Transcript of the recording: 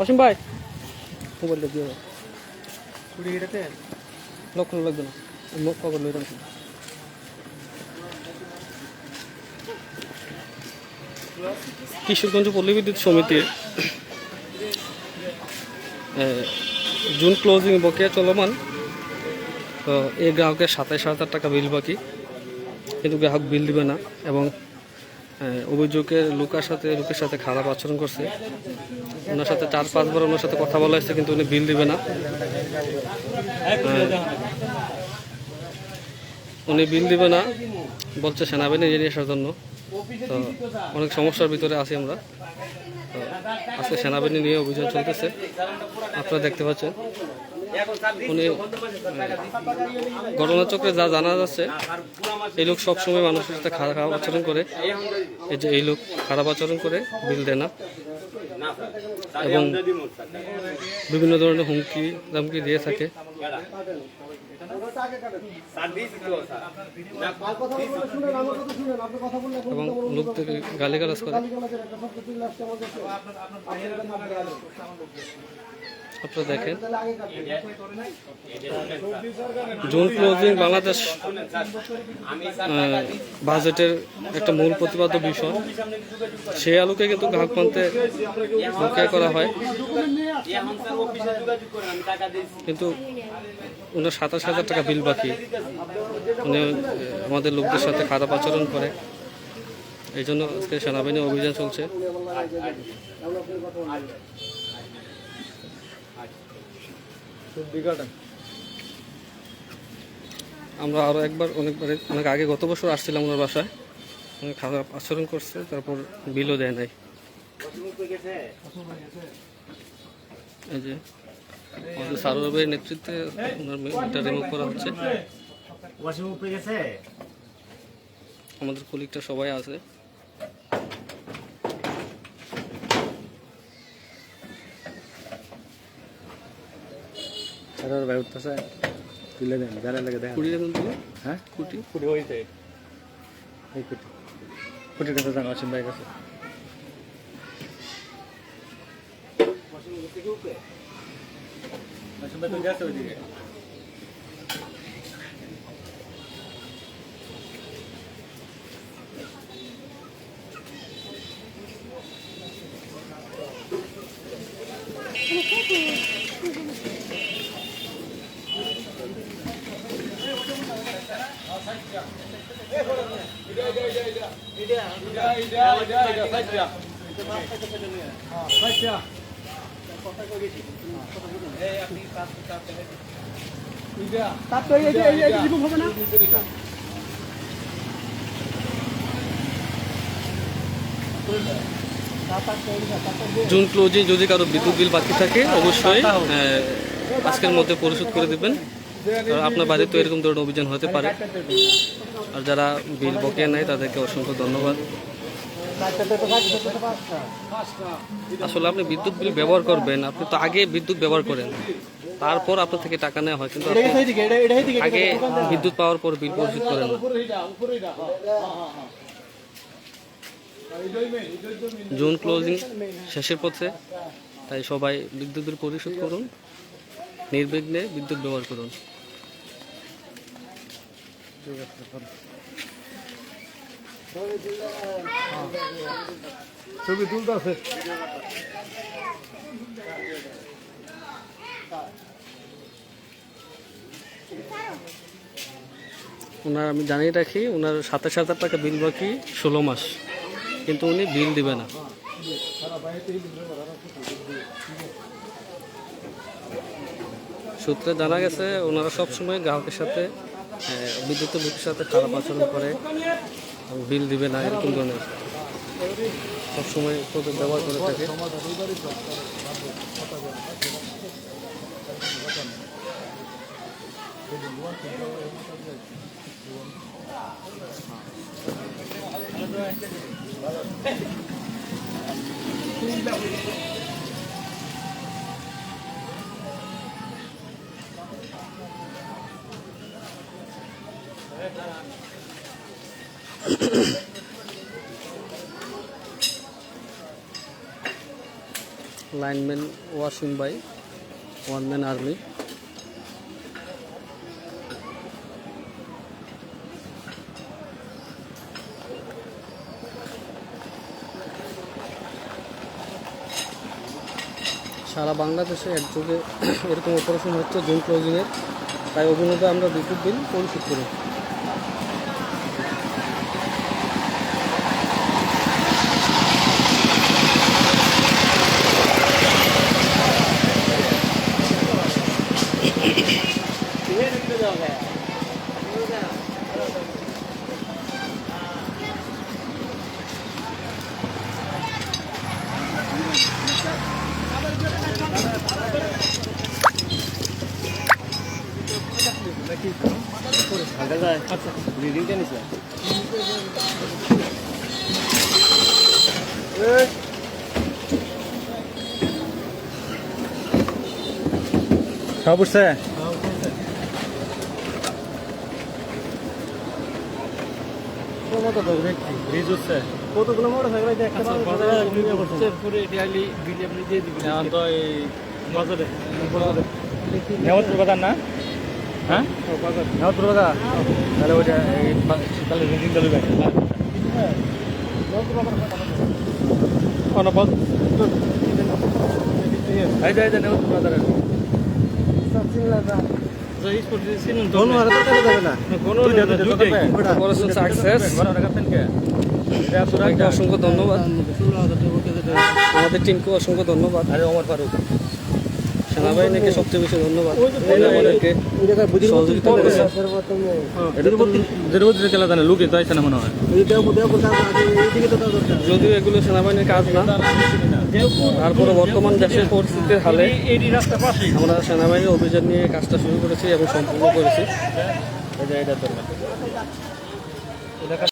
অসীম ভাই। মোবাইলটা দিয়ে দাও। কুড়ি এটাতে? লক্ষ্য লাগবে না। মুখ কবর লইলাম কিশোরগঞ্জ পল্লী বিদ্যুৎ সমিতির জুন ক্লোজিং বকেয়া চলমান। তো এই গ্রাহকের সাতাইশ হাজার টাকা বিল বাকি। কিন্তু গ্রাহক বিল দিবে না এবং অভিযোগের লোকের সাথে লোকের সাথে খারাপ আচরণ করছে। ওনার সাথে চার, পাঁচবার ওনার সাথে কথা বলা হয়েছে, কিন্তু উনি বিল দিবে না। উনি বিল দিবে না, বলছে সেনাবাহিনী নিয়ে আসার জন্য। তো অনেক সমস্যার ভিতরে আছি আমরা। তো আজকে সেনাবাহিনী নিয়ে অভিযান চলতেছে। আপনারা দেখতে পাচ্ছেন। উনি ঘটনাচক্রে যা জানা যাচ্ছে, এই লোক সবসময় মানুষের সাথে খারাপ আচরণ করে। এই যে এই লোক খারাপ আচরণ করে, বিল দেয় না। এবং বিভিন্ন ধরনের হুমকি দামকি দিয়ে থাকে। এবং লোকদেরকে গালিগালাজ করে। দেখেন জুন ক্লোজিং বাংলাদেশ বাজেটের একটা মূল প্রতিপাদ্য বিষয়। সেই আলোকে কিন্তু গ্রাহক প্রান্তে বকেয়া করা হয়। কিন্তু ওনার সাতাশ হাজার টাকা বিল বাকি। উনি আমাদের লোকদের সাথে খারাপ আচরণ করে। এই জন্য আজকে সেনাবাহিনী অভিযান চলছে। আমরা আরও একবার অনেকবার অনেক আগে গত বছর আসছিলাম ওনার বাসায়। অনেক খারাপ আচরণ করছে তারপর বিলও দেয় নাই। এই যে আমাদের সারোবের নেতৃত্বে ওনার রিমুভ করা হচ্ছে। আমাদের কলিগটা সবাই আছে। আর ভাই উঠতেছে তুলে দেন যারা লাগে দেন। কুটি দেখুন তুলে? হ্যাঁ? কুটি কুড়ি হয়েছে এই কুটি কুটির কাছে যান অসীম ভাই কাছে। অসীম ভাই তুমি যাচ্ছে ওইদিকে? জুন ক্লোজিং যদি কারও বিদ্যুৎ বিল বাকি থাকে অবশ্যই আজকের মধ্যে পরিশোধ করে দেবেন। আপনার বাড়িতে তো এরকম ধরনের অভিযান হতে পারে? আর যারা বিল বকেয়া নেয় তাদেরকে অসংখ্য ধন্যবাদ। আসলে আপনি বিদ্যুৎ বিল ব্যবহার করবেন আপনি তো আগে বিদ্যুৎ ব্যবহার করেন। তারপর আপনার থেকে টাকা নেওয়া হয় কিন্তু আগে বিদ্যুৎ পাওয়ার পর বিল পরিশোধ করেন জুন ক্লোজিং শেষের পথে তাই সবাই বিদ্যুৎ বিল পরিশোধ করুন। নির্বিঘ্নে বিদ্যুৎ ব্যবহার করুন। ছবি ওনার আমি জানিয়ে রাখি ওনার সাতাশ হাজার টাকা বিল বাকি ষোলো মাস। কিন্তু উনি বিল দিবে না। সূত্রে জানা গেছে, ওনারা সবসময় গ্রাহকের সাথে বিদ্যুৎ বুকের সাথে খারাপ আচরণ করে বিল দিবে না, এরকম ধরনের সবসময় তোদের ব্যবহার করে থাকে Thank you. Lineman Wasim by one man army সারা বাংলাদেশে একযোগে এরকম অপারেশন হচ্ছে জুন ক্লোজিংয়ের তাই অভিনেতা আমরা বিদ্যুৎ বিল পরিশোধ করি। আচ্ছা রিডিং টেনিস খাওয়া পড়ছে ব্রিজ হচ্ছে কতগুলো মোটর সাইকেল দেখতে এখন তো এই নেওয়াত্র বাজার না? হ্যাঁ? নেওয়াত্র বাজার তাহলে ওইটা তাহলে রিডিং চালু এই যে এই যে অসংখ্য ধন্যবাদ। আমাদের টিমকে অসংখ্য ধন্যবাদ। আরে ওমর ফারুক। সেনাবাহিনীকে সবচেয়ে বেশি ধন্যবাদ। আমাদেরকে সহযোগিতা করেছে তো জানে লোকে তো আইছে না মনে হয়? যদিও এগুলো সেনাবাহিনীর কাজ না তারপরে বর্তমান দেশের পরিস্থিতির হালে আমরা সেনাবাহিনীর অভিযান নিয়ে কাজটা শুরু করেছি এবং সম্পূর্ণ করেছি। এই এটা